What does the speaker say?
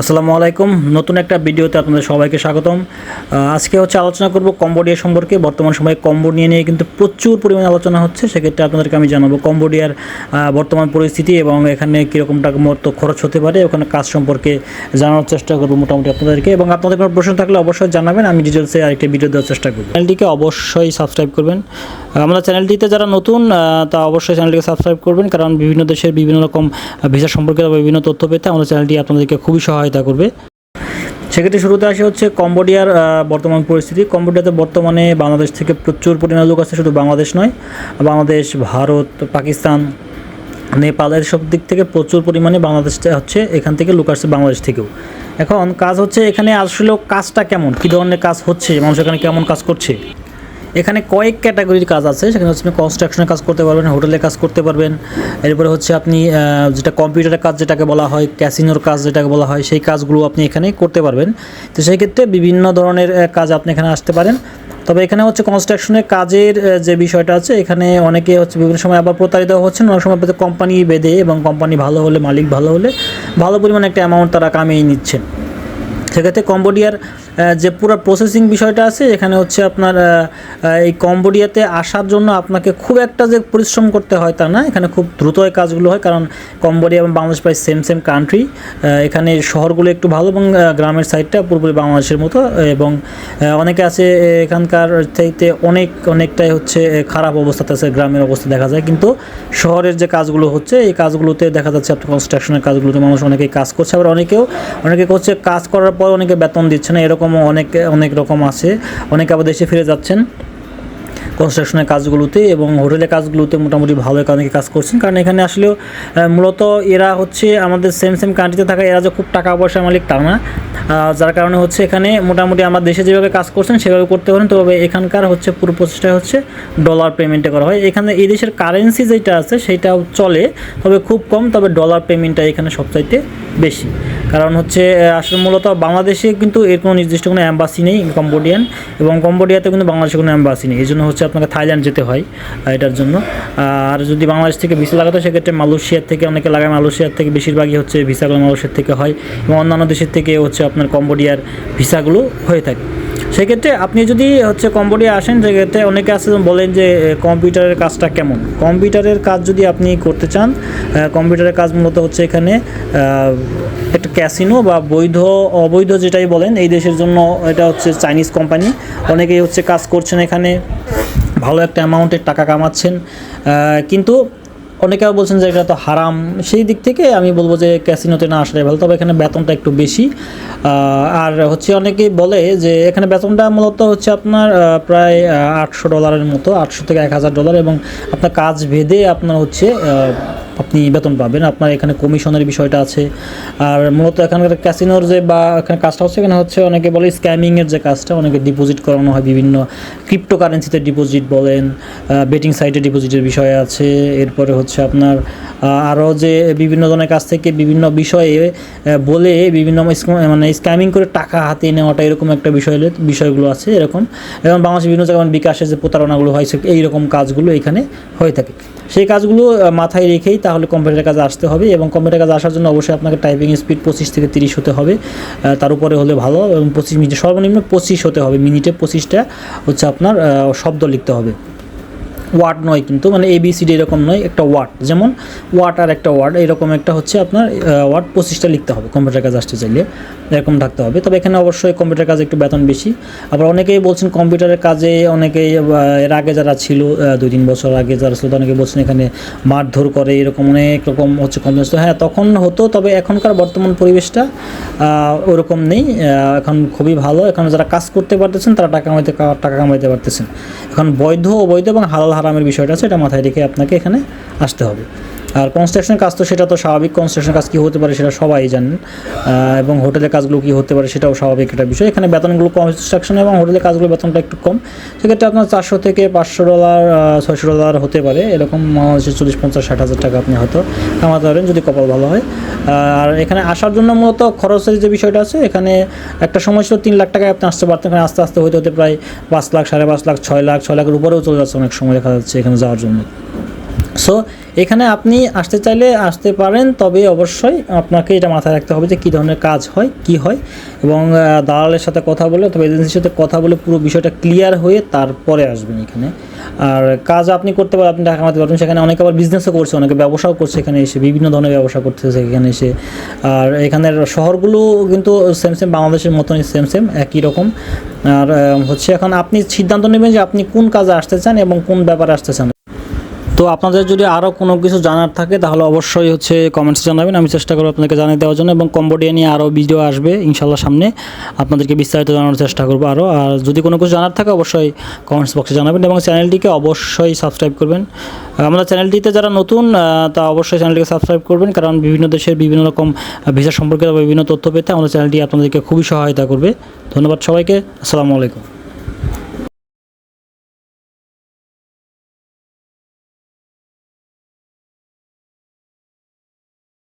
আসসালামু আলাইকুম। নতুন একটা ভিডিওতে আপনাদের সবাইকে স্বাগতম। আজকে হচ্ছে আলোচনা করব কম্বোডিয়া সম্পর্কে। বর্তমান সময়ে কম্বোডিয়া নিয়ে কিন্তু প্রচুর পরিমাণে আলোচনা হচ্ছে। সেক্ষেত্রে আপনাদেরকে আমি জানাব কম্বোডিয়ার বর্তমান পরিস্থিতি এবং এখানে কীরকম টাকা মতো খরচ হতে পারে। ওখানে কাজ সম্পর্কে জানানোর চেষ্টা করব মোটামুটি আপনাদেরকে। এবং আপনাদের কোনো প্রশ্ন থাকলে অবশ্যই জানাবেন। আমি ডিটেলসে আরেকটি ভিডিও দেওয়ার চেষ্টা করব। চ্যানেলটিকে অবশ্যই সাবস্ক্রাইব করবেন। আমাদের চ্যানেলটিতে যারা নতুন তা অবশ্যই চ্যানেলটিকে সাবস্ক্রাইব করবেন। কারণ বিভিন্ন দেশের বিভিন্ন রকম ভিসা সম্পর্কে বিভিন্ন তথ্য পেতে আমাদের চ্যানেলটি আপনাদেরকে খুবই সহায়তা করবে। সেক্ষেত্রে শুরুতে আসে হচ্ছে কম্বোডিয়ার বর্তমান পরিস্থিতি। কম্বোডিয়াতে বর্তমানে বাংলাদেশ থেকে প্রচুর পরিমাণে লোক আছে শুধু বাংলাদেশ নয়, বাংলাদেশ, ভারত, পাকিস্তান নেপালের সব দিক থেকে প্রচুর পরিমাণে বাংলাদেশ হচ্ছে এখান থেকে লোক আসছে বাংলাদেশ থেকেও। এখন কাজ হচ্ছে এখানে আসলেও কাজটা কেমন? কী ধরনের কাজ হচ্ছে? মানুষ এখানে কেমন কাজ করছে? এখানে কয়েক ক্যাটাগরির কাজ আছে, সেখানে হচ্ছে আপনি কনস্ট্রাকশনের কাজ করতে পারবেন হোটেলে কাজ করতে পারবেন। এরপরে হচ্ছে আপনি যেটা কম্পিউটারের কাজ যেটাকে বলা হয় ক্যাসিনোর কাজ যেটাকে বলা হয়, সেই কাজগুলো আপনি এখানে করতে পারবেন। তো সেই ক্ষেত্রে বিভিন্ন ধরনের কাজ আপনি এখানে আসতে পারেন। তবে এখানে হচ্ছে কনস্ট্রাকশনের কাজের যে বিষয়টা আছে, এখানে অনেকে হচ্ছে বিভিন্ন সময় আবার প্রতারিত হচ্ছেন। অনেক সময় কোম্পানি বেঁধে এবং কোম্পানি ভালো হলে, মালিক ভালো হলে, ভালো পরিমাণে একটা অ্যামাউন্ট তারা কামিয়ে নিচ্ছেন। সেক্ষেত্রে কম্বোডিয়ার যে পুরো প্রসেসিং বিষয়টা আছে, এখানে হচ্ছে আপনার এই কম্বোডিয়াতে আসার জন্য আপনাকে খুব একটা যে পরিশ্রম করতে হয় তা না, এখানে খুব দ্রুত কাজগুলো হয়, কারণ কম্বোডিয়া এবং বাংলাদেশ প্রায় সেম সেম কান্ট্রি এখানে শহরগুলো একটু ভালো এবং গ্রামের সাইডটা পুরোপুরি বাংলাদেশের মতো, এবং অনেকে আছে, এখানকার চাইতে অনেক, অনেকটাই হচ্ছে খারাপ অবস্থাতে আছে, গ্রামের অবস্থা দেখা যায়, কিন্তু শহরের যে কাজগুলো হচ্ছে, এই কাজগুলোতে দেখা যাচ্ছে আপনার কনস্ট্রাকশনের কাজগুলোতে মানুষ অনেকেই কাজ করছে, আবার অনেকেও, অনেকে করছে কাজ করার পর অনেকে বেতন দিচ্ছে না এরকমও অনেক অনেক রকম আছে। অনেকে আবার দেশে ফিরে যাচ্ছেন কনস্ট্রাকশনের কাজগুলোতে এবং হোটেলের কাজগুলোতে মোটামুটি ভালো অনেকে কাজ করছেন। কারণ এখানে আসলেও মূলত এরা হচ্ছে আমাদের সেম সেম কান্ট্রিতে থাকা, এরা যে খুব টাকা পয়সা মালিক তা না। যার কারণে হচ্ছে এখানে মোটামুটি আমার দেশে যেভাবে কাজ করছেন সেভাবে করতে পারেন। তবে এখানকার হচ্ছে পুরো প্রচেষ্টা হচ্ছে ডলার পেমেন্টে করা হয়। এখানে এই দেশের কারেন্সি যেটা আছে সেটাও চলে, তবে খুব কম, তবে ডলার পেমেন্টটা এখানে সবচাইতে বেশি। কারণ হচ্ছে আসলে মূলত বাংলাদেশে কিন্তু এর কোনো নির্দিষ্ট কোনো অ্যাম্বাসি নেই কম্বোডিয়ান এবং কম্বোডিয়াতে কিন্তু বাংলাদেশে কোনো অ্যাম্বাসি নেই। এই জন্য হচ্ছে আপনাকে থাইল্যান্ড যেতে হয় এটার জন্য। আর যদি বাংলাদেশ থেকে ভিসা লাগাতো সেক্ষেত্রে মালয়েশিয়ার থেকে অনেকে লাগায়। মালয়েশিয়ার থেকে বেশিরভাগই হচ্ছে ভিসাগুলো মালয়েশিয়ার থেকে হয়, এবং অন্যান্য দেশের থেকে হচ্ছে আপনার কম্বোডিয়ার ভিসাগুলো হয়ে থাকে। সেক্ষেত্রে আপনি যদি হচ্ছে কম্বোডিয়া আসেন, সেক্ষেত্রে অনেকে আছে বলেন যে কম্পিউটারের কাজটা কেমন? কম্পিউটারের কাজ যদি আপনি করতে চান কম্পিউটারের কাজ মূলত হচ্ছে এখানে একটা ক্যাসিনো বা বৈধ, অবৈধ যেটাই বলেন, এই দেশের জন্য এটা হচ্ছে চাইনিজ কোম্পানি। অনেকেই হচ্ছে কাজ করছেন এখানে, ভালো একটা অ্যামাউন্টের টাকা কামাচ্ছেন। কিন্তু অনেকে বলছেন যে এটা তো হারাম। সেই দিক থেকে আমি বলব যে ক্যাসিনোতে না আসাটাই ভালো, তবে এখানে বেতনটা একটু বেশি। আর হচ্ছে অনেকেই বলে যে এখানে বেতনটা মূলত হচ্ছে আপনার প্রায় আটশো ডলারের মতো, আটশো থেকে এক হাজার ডলার এবং আপনার কাজ ভেদে আপনার হচ্ছে আপনি বেতন পাবেন। আপনার এখানে কমিশনের বিষয়টা আছে। আর মূলত এখানকার ক্যাসিনোর যে বা এখানে কাজটা হচ্ছে এখানে হচ্ছে অনেকে বলে স্ক্যামিংয়ের যে কাজটা, অনেকে ডিপোজিট করানো হয় বিভিন্ন ক্রিপ্টো কারেন্সিতে ডিপোজিট বলেন বেটিং সাইটে ডিপোজিটের বিষয় আছে। এরপরে হচ্ছে আপনার আরও যে বিভিন্ন জনের কাছ থেকে বিভিন্ন বিষয়ে বলে বিভিন্ন মানে স্ক্যামিং করে টাকা হাতিয়ে নেওয়াটা এরকম একটা বিষয় বিষয়গুলো আছে এরকম। এবং বাংলাদেশের বিভিন্ন জায়গায় বিকাশের যে প্রতারণাগুলো হয় এইরকম কাজগুলো এখানে হয়ে থাকে। সেই কাজগুলো মাথায় রেখেই তাহলে কম্পিউটার কাজে আসতে হবে এবং কম্পিউটার কাজে আসার জন্য অবশ্যই আপনাকে টাইপিং স্পিড পঁচিশ থেকে তিরিশ হতে হবে। তার উপরে হলে ভালো এবং পঁচিশ মিনিটে, সর্বনিম্ন পঁচিশ হতে হবে। মিনিটে পঁচিশটা হচ্ছে আপনার শব্দ লিখতে হবে। ওয়ার্ড নয় কিন্তু মানে এবিসিডি এরকম নয়, একটা ওয়ার্ড। যেমন ওয়ার্ড আর একটা ওয়ার্ড, এরকম একটা হচ্ছে আপনার ওয়ার্ড পঁচিশটা লিখতে হবে, কম্পিউটার কাজ আসতে চাইলে, এরকম থাকতে হবে। তবে এখানে অবশ্যই কম্পিউটার কাজে একটু বেতন বেশি। আবার অনেকেই বলছেন কম্পিউটারের কাজে, অনেকেই এর আগে যারা ছিল দুই তিন বছর আগে যারা ছিল, অনেকে বলছেন এখানে মারধর করে, এরকম অনেক রকম হচ্ছে তো হ্যাঁ তখন হতো, তবে এখনকার বর্তমান পরিবেশটা ওরকম নেই। এখন খুবই ভালো। এখন যারা কাজ করতে পারতেছেন, তারা টাকা কামাইতে টাকা কামাইতে পারতেছেন। এখন বৈধ অবৈধ এবং হালাল হারামের বিষয়টা আছে এটা মাথায় রেখে আপনাকে এখানে আসতে হবে। আর কনস্ট্রাকশন কাজ তো সেটা তো স্বাভাবিক। কনস্ট্রাকশন কাজ কী হতে পারে সেটা সবাই জানেন। এবং হোটেলের কাজগুলো কী হতে পারে সেটাও স্বাভাবিক একটা বিষয়। এখানে বেতনগুলো কনস্ট্রাকশন এবং হোটেলের কাজগুলো বেতনটা একটু কম। সেক্ষেত্রে আপনার চারশো থেকে পাঁচশো ডলার ছয়শো ডলার হতে পারে। এরকম বাংলাদেশের চল্লিশ, পঞ্চাশ, ষাট হাজার টাকা আপনি হয়তো কামাতে পারেন যদি কপাল ভালো হয়। আর এখানে আসার জন্য মূলত খরচের যে বিষয়টা আছে, এখানে একটা সময় ছিল তিন লাখ টাকায় আপনি আসতে পারতেন। এখানে আস্তে আস্তে হতে হতে প্রায় পাঁচ লাখ, সাড়ে পাঁচ লাখ, ছয় লাখ, ছয় লাখের উপরেও চলে যাচ্ছে অনেক সময় দেখা যাচ্ছে এখানে যাওয়ার জন্য। সো এখানে আপনি আসতে চাইলে আসতে পারেন, তবে অবশ্যই আপনাকে এটা মাথায় রাখতে হবে যে কী ধরনের কাজ হয়, কি হয়। এবং দালালের সাথে কথা বলে অথবা এজেন্সির সাথে কথা বলে পুরো বিষয়টা ক্লিয়ার হয়ে তারপরে আসবেন এখানে। আর কাজ আপনি করতে পারেন, আপনি টাকা কামাতে পারবেন। সেখানে অনেকে আবার বিজনেসও করছে, অনেকে ব্যবসাও করছে এখানে এসে, বিভিন্ন ধরনের ব্যবসা করতেছে এখানে এসে। আর এখানের শহরগুলো কিন্তু সেম সেম বাংলাদেশের মতনই সেম সেম একই রকম। আর হচ্ছে এখন আপনি সিদ্ধান্ত নেবেন যে আপনি কোন কাজে আসতে চান এবং কোন ব্যাপারে আসতে চান। তো আপনাদের যদি আরও কোনো কিছু জানার থাকে, তাহলে অবশ্যই হচ্ছে কমেন্টস জানাবেন। আমি চেষ্টা করব আপনাকে জানিয়ে দেওয়ার জন্য এবং কম্বোডিয়া নিয়ে আরও ভিডিও আসবে ইনশাল্লাহ সামনে। আপনাদেরকে বিস্তারিত জানানোর চেষ্টা করব আরও আর যদি কোনো কিছু জানার থাকে, অবশ্যই কমেন্টস বক্সে জানাবেন এবং চ্যানেলটিকে অবশ্যই সাবস্ক্রাইব করবেন। আমাদের চ্যানেলটিতে যারা নতুন তা অবশ্যই চ্যানেলটিকে সাবস্ক্রাইব করবেন। কারণ বিভিন্ন দেশের বিভিন্ন রকম ভিসা সম্পর্কে বিভিন্ন তথ্য পেতে আমাদের চ্যানেলটি আপনাদেরকে খুবই সহায়তা করবে। ধন্যবাদ সবাইকে। আসসালামু আলাইকুম।